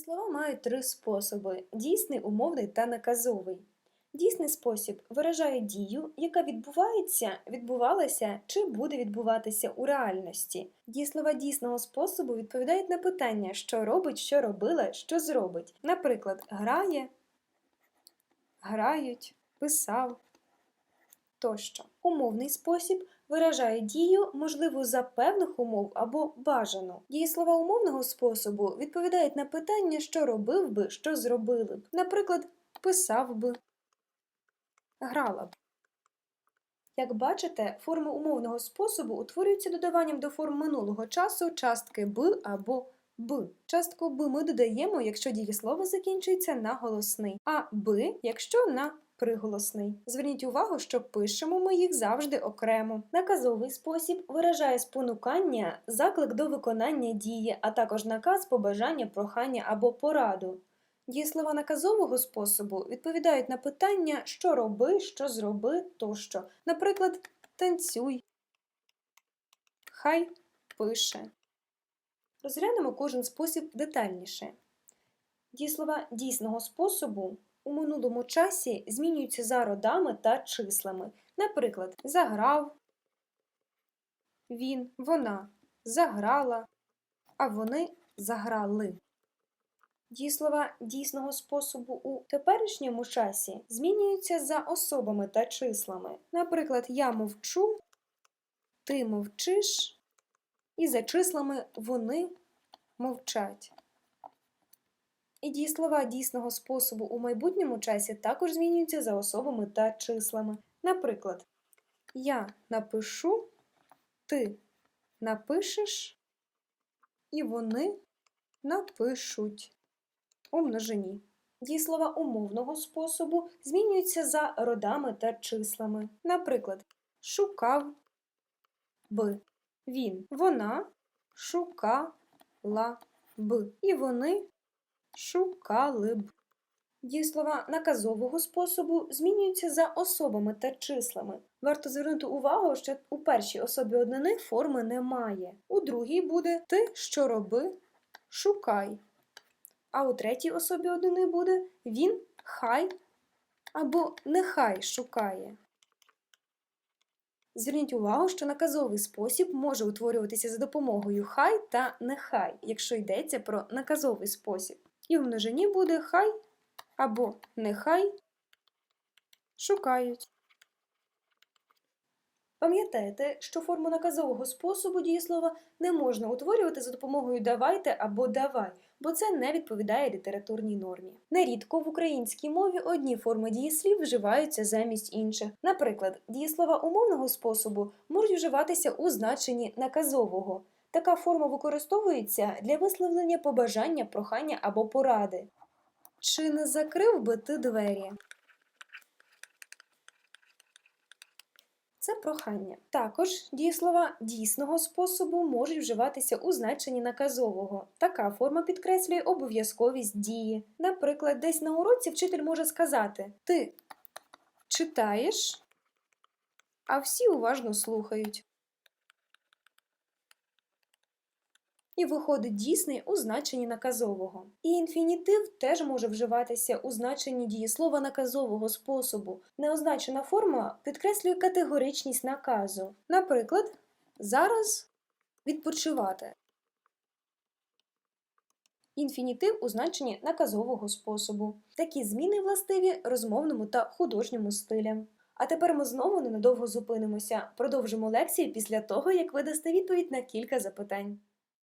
Дієслова мають три способи: дійсний, умовний та наказовий. Дійсний спосіб виражає дію, яка відбувається, відбувалася чи буде відбуватися у реальності. Дієслова дійсного способу відповідають на питання, що робить, що робила, що зробить. Наприклад, грає, грають, писав тощо. Умовний спосіб виражає дію, можливу за певних умов або бажану. Дієслова умовного способу відповідають на питання, що робив би, що зробили б. Наприклад, писав би, грала б. Як бачите, форми умовного способу утворюються додаванням до форм минулого часу частки б або б. Частку б ми додаємо, якщо дієслово закінчується на голосний, а б, якщо на приголосний. Зверніть увагу, що пишемо ми їх завжди окремо. Наказовий спосіб виражає спонукання, заклик до виконання дії, а також наказ, побажання, прохання або пораду. Дієслова наказового способу відповідають на питання, що роби, що зроби тощо. Наприклад, танцюй, хай пише. Розглянемо кожен спосіб детальніше. Дієслова дійсного способу у минулому часі змінюються за родами та числами. Наприклад, заграв, він, вона, заграла, а вони заграли. Дієслова дійсного способу у теперішньому часі змінюються за особами та числами. Наприклад, я мовчу, ти мовчиш, і за числами вони мовчать. І дієслова дійсного способу у майбутньому часі також змінюються за особами та числами. Наприклад, я напишу, ти напишеш, і вони напишуть у множині. Дієслова умовного способу змінюються за родами та числами. Наприклад, шукав би, він, вона шукала б, і вони шукали б. Дієслова наказового способу змінюються за особами та числами. Варто звернути увагу, що у першій особі однини форми немає. У другій буде ти, що роби, шукай. А у третій особі однини буде він, хай або нехай шукає. Зверніть увагу, що наказовий спосіб може утворюватися за допомогою хай та нехай, якщо йдеться про наказовий спосіб. І в множині буде хай або нехай шукають. Пам'ятайте, що форму наказового способу дієслова не можна утворювати за допомогою давайте або давай, бо це не відповідає літературній нормі. Нерідко в українській мові одні форми дієслів вживаються замість інших. Наприклад, дієслова умовного способу можуть вживатися у значенні наказового. Така форма використовується для висловлення побажання, прохання або поради. Чи не закрив би ти двері? Це прохання. Також дієслова дійсного способу можуть вживатися у значенні наказового. Така форма підкреслює обов'язковість дії. Наприклад, десь на уроці вчитель може сказати: Ти читаєш, а всі уважно слухають. І виходить дійсний у значенні наказового. І інфінітив теж може вживатися у значенні дієслова наказового способу. Неозначена форма підкреслює категоричність наказу. Наприклад, зараз відпочивати. Інфінітив у значенні наказового способу. Такі зміни властиві розмовному та художньому стилям. А тепер ми знову ненадовго зупинимося. Продовжимо лекцію після того, як ви дасте відповідь на кілька запитань.